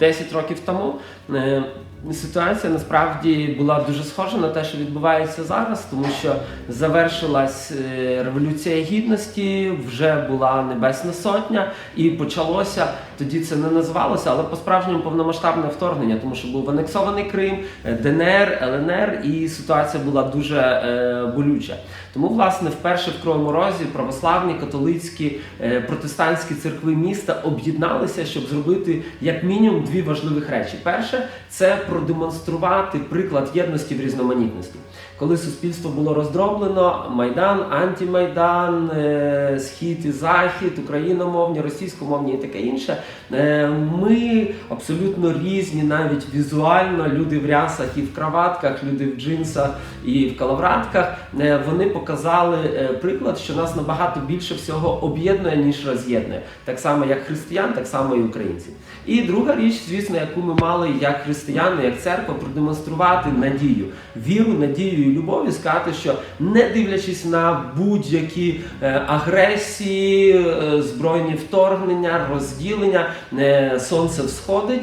10 років тому е, ситуація насправді була дуже схожа на те, що відбувається зараз, тому що завершилась е, революція гідності, вже була Небесна Сотня, і почалося тоді це не називалося, але по-справжньому повномасштабне вторгнення, тому що був анексований Крим, е, ДНР, ЛНР, і ситуація була дуже болюча. Тому, власне, вперше в Кривому Розі православні, католицькі, протестантські церкви міста об'єдналися, щоб зробити як мінімум дві важливих речі. Перше це продемонструвати приклад єдності в різноманітності. Коли суспільство було роздроблено, майдан, антимайдан, е, схід і захід, україномовні, російськомовні і таке інше. е, Ми абсолютно різні, навіть візуально. Люди в рясах і в краватках, люди в джинсах і в калавратках. Е, Вони показали приклад, що нас набагато більше всього об'єднує, ніж роз'єднує. Так само, як християн, так само і українців. І друга річ, звісно, яку ми мали як християни, як церква, продемонструвати надію, віру, надію і любов, і сказати, що не дивлячись на будь-які е, агресії, е, збройні вторгнення, розділення, е, сонце всходить.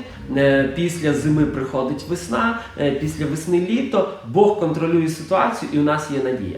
Після зими приходить весна, після весни літо. Бог контролює ситуацію, і у нас є надія.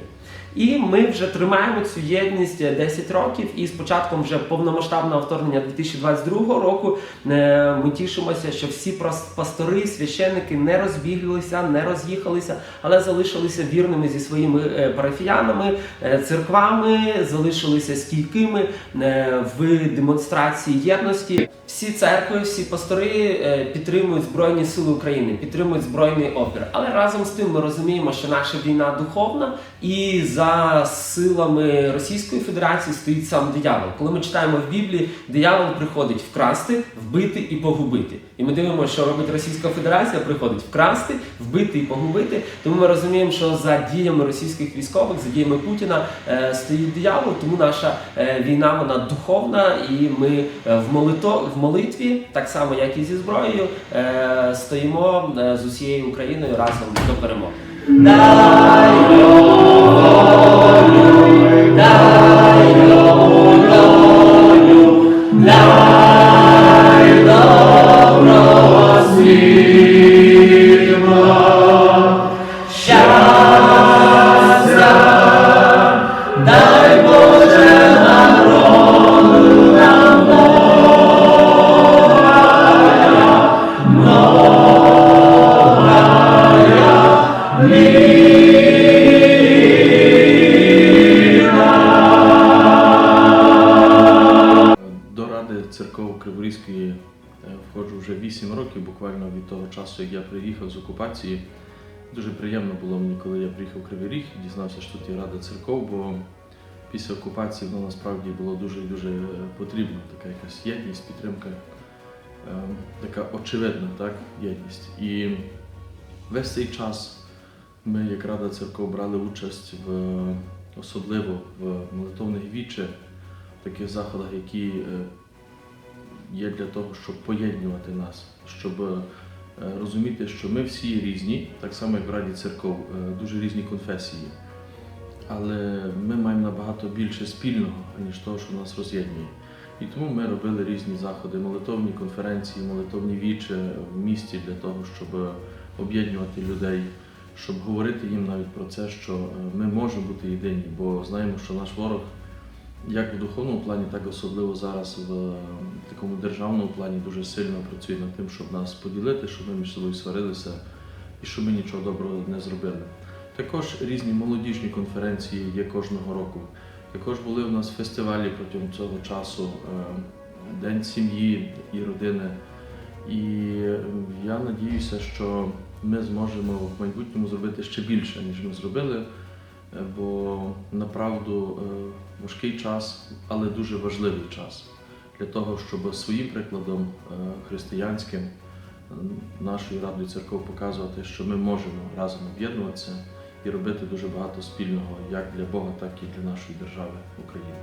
І ми вже тримаємо цю єдність е, 10 років. І з початком вже повномасштабного вторгнення 2022 року е, ми тішимося, що всі пастори, священники не розбіглися, не роз'їхалися, але залишилися вірними зі своїми е, парафіянами, е, церквами, залишилися стійкими е, в демонстрації єдності. Всі церкви, всі пастори е, підтримують Збройні Сили України, підтримують збройний опір. Але разом з тим ми розуміємо, що наша війна духовна, і за силами Російської Федерації стоїть сам диявол. Коли ми читаємо в Біблії, диявол приходить вкрасти, вбити і погубити. І ми дивимося, що робить Російська Федерація, приходить вкрасти, вбити і погубити. Тому ми розуміємо, що за діями російських військових, за діями Путіна е, стоїть диявол. Тому наша е, війна вона духовна, і ми е, в молито в молитві, так само як і зі зброєю, стоїмо з усією Україною разом до перемоги. До Lord. Приїхав. Дуже приємно було мені, коли я приїхав в Кривий Ріг і дізнався, що тут є Рада церков, бо після окупації воно насправді було дуже дуже е, потрібно. Така якась єдність, підтримка, е, така очевидна так, єдність. І весь цей час ми, як Рада церков, брали участь в особливо в молитовних віче таких заходах, які е, є для того, щоб поєднувати нас, щоб розуміти, що ми всі різні, так само як в Раді церков, е, дуже різні конфесії. Але ми маємо набагато більше спільного, ніж того, що нас роз'єднує. І тому ми робили різні заходи, молитовні конференції, молитовні вічі в місті для того, щоб об'єднувати людей, щоб говорити їм навіть про це, що е, ми можемо бути єдині, бо знаємо, що наш ворог як в духовному плані, так особливо зараз в такому державному плані дуже сильно працює над тим, щоб нас поділити, щоб ми між собою сварилися і щоб ми нічого доброго не зробили. Також різні молодіжні конференції є кожного року. Також були в нас фестивалі протягом цього часу, е, День сім'ї і родини. І я надіюся, що ми зможемо в майбутньому зробити ще більше, ніж ми зробили. Е, бо направду е, важкий час, але дуже важливий час для того, щоб своїм прикладом е, християнським е, нашою радою церков показувати, що ми можемо разом об'єднуватися і робити дуже багато спільного як для Бога, так і для нашої держави України.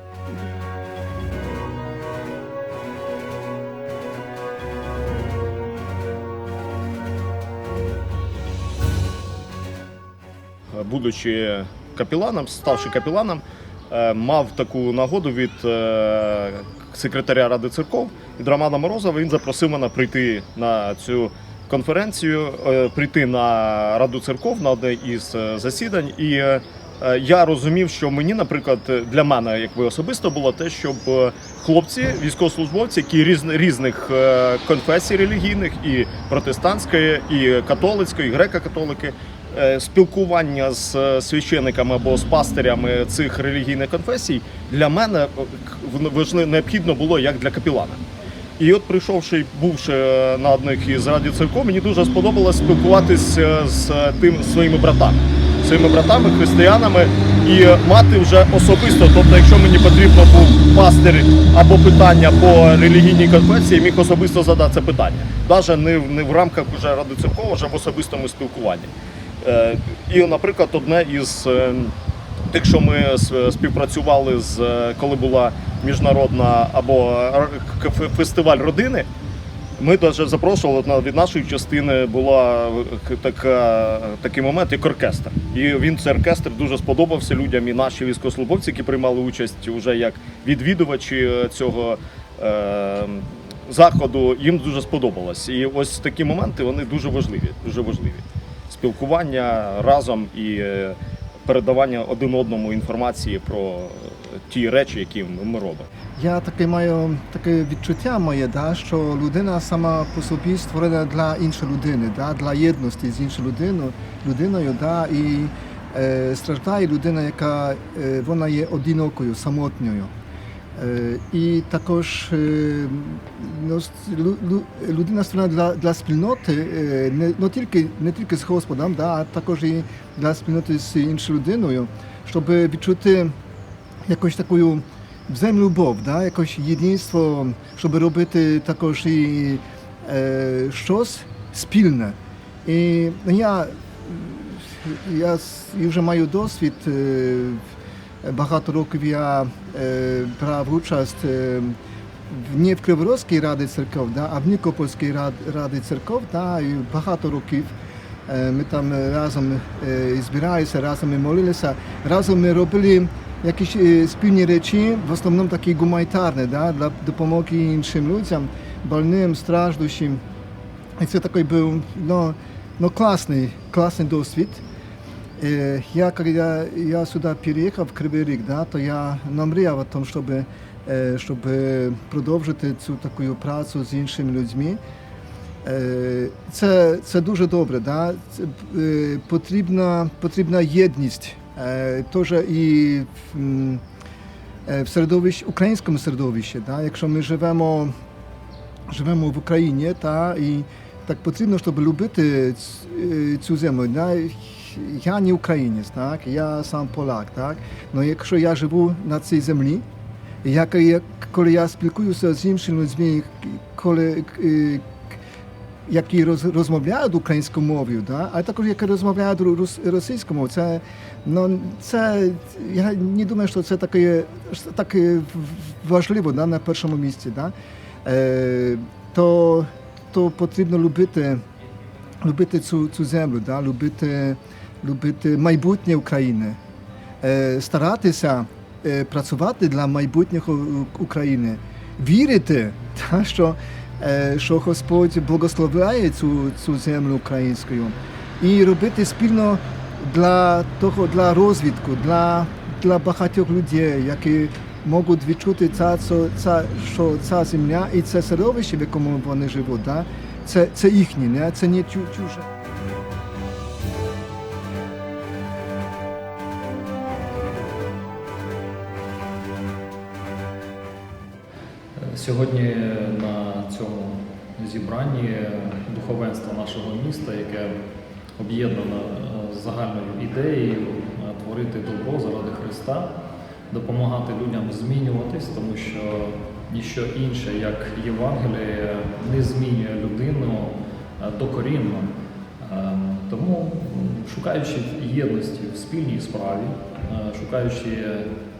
будучи капелланом, ставший капелланом, е, мав таку нагоду від е, секретаря Ради церков від Романа Морозова. Він запросив мене прийти на цю конференцію, е, прийти на Раду церков на одне із е, засідань. І е, е, я розумів, що мені, наприклад, для мене, якби особисто було те, щоб е, хлопці, військовослужбовці, які різ, різних е, конфесій релігійних, і протестантської, і католицької, і греко-католики, е, спілкування з е, священиками або з пастирями цих релігійних конфесій для мене е, необхідно було як для капілана. І от прийшовши, бувши е, на одних із радіо церков, мені дуже сподобалось спілкуватися з е, тим своїми братами, своїми братами, християнами, і мати вже особисто. Тобто, якщо мені потрібно був пастир або питання по релігійній конфесії, міг особисто задати це питання, навіть не в рамках уже ради церков, а вже в особистому спілкуванні. Е, І, наприклад, одне із е, тих, що ми співпрацювали з е, коли була міжнародна або фестиваль родини. Ми навіть запрошували від нашої частини була така, такий момент, як оркестр. І він цей оркестр дуже сподобався людям. І наші військовослужбовці, які приймали участь уже як відвідувачі цього е, заходу, їм дуже сподобалось. І ось такі моменти вони дуже важливі. Дуже важливі. Спілкування разом і е, передавання один одному інформації про ті речі, які ми робимо. Я таке маю таке відчуття моє, да, що людина сама по собі створена для іншої людини, да, для єдності з іншою людиною, людиною, да, і е, страждає людина, яка е, вона є одинокою, самотньою. Е, і також е, ну, людина створена для, для спільноти, е, не, не, тільки, не тільки з Господом, да, а також і для спільноти з іншою людиною, щоб відчути якусь таку взаємлюбов, да, якось єдинство, щоб робити також і е, щось спільне. І я, я вже маю досвід. Е, багато років я е, брав участь е, в не в Криворозькій раді церков, да, а в Нікопольській рад, раді церков, да, і багато років. Е, Ми там разом е, збиралися, разом ми молилися, разом ми робили якісь е, спільні речі, в основному такі гуманітарні, да, для допомоги іншим людям, Я, коли я, сюди переїхав в Кривий Ріг, да, то я намріяв о тому, щоб, е, щоб е, продовжити цю таку працю з іншими людьми. Е, Це, це дуже добре. Да? Е, потрібна, потрібна єдність. Е, Теж і в, е, середовищі, українському середовищі. Да? Якщо ми живемо, живемо в Україні, та, і так потрібно, щоб любити цю землю. Да? Я не українець, так? я сам поляк. Так? Але якщо я живу на цій землі, як, як, коли я спілкуюся з іншими людьми, коли, е, які роз, розмовляють українською мовою, да? а також які розмовляють рос, російською мовою. Це, ну, це, я не думаю, що це таке, таке важливо да, на першому місці. Да? Е, то, то потрібно любити, любити цю, цю землю, да? Любити, майбутнє України, е, старатися е, працювати для майбутнього України, вірити, що, е, що Господь благословляє цю, цю землю українською, і робити спільно для того, для розвитку, для, для багатьох людей, які можуть відчути, ця, ця, що ця земля і це середовище, в якому вони живуть, да, це, це їхнє, не? це не чу- чуже. Сьогодні на цьому зібранні духовенство нашого міста, яке об'єднано е, загальною ідеєю е, творити добро заради Христа, допомагати людям змінюватись, тому що ніщо інше, як Євангеліє, не змінює людину е, докорінно. Е, Тому, шукаючи єдності в спільній справі, шукаючи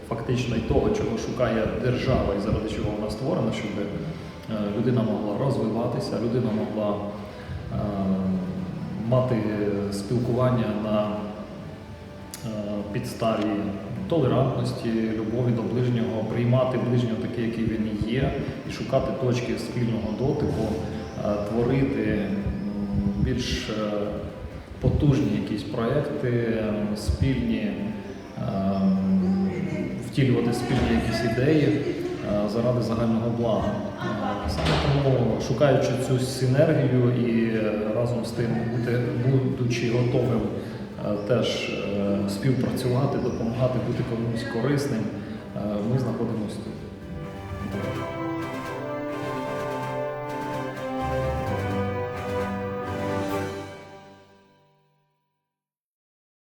фактично й того, чого шукає держава і заради чого вона створена, щоб е, людина могла розвиватися, людина могла е, мати спілкування на е, підставі толерантності, любові до ближнього, приймати ближнього такий, який він є, і шукати точки спільного дотику, творити більш потужні якісь проекти, спільні, ем, втілювати спільні якісь ідеї е, заради загального блага. Е, Саме тому, шукаючи цю синергію і е, разом з тим будучи готовим теж співпрацювати, допомагати бути комусь корисним, ми знаходимося тут.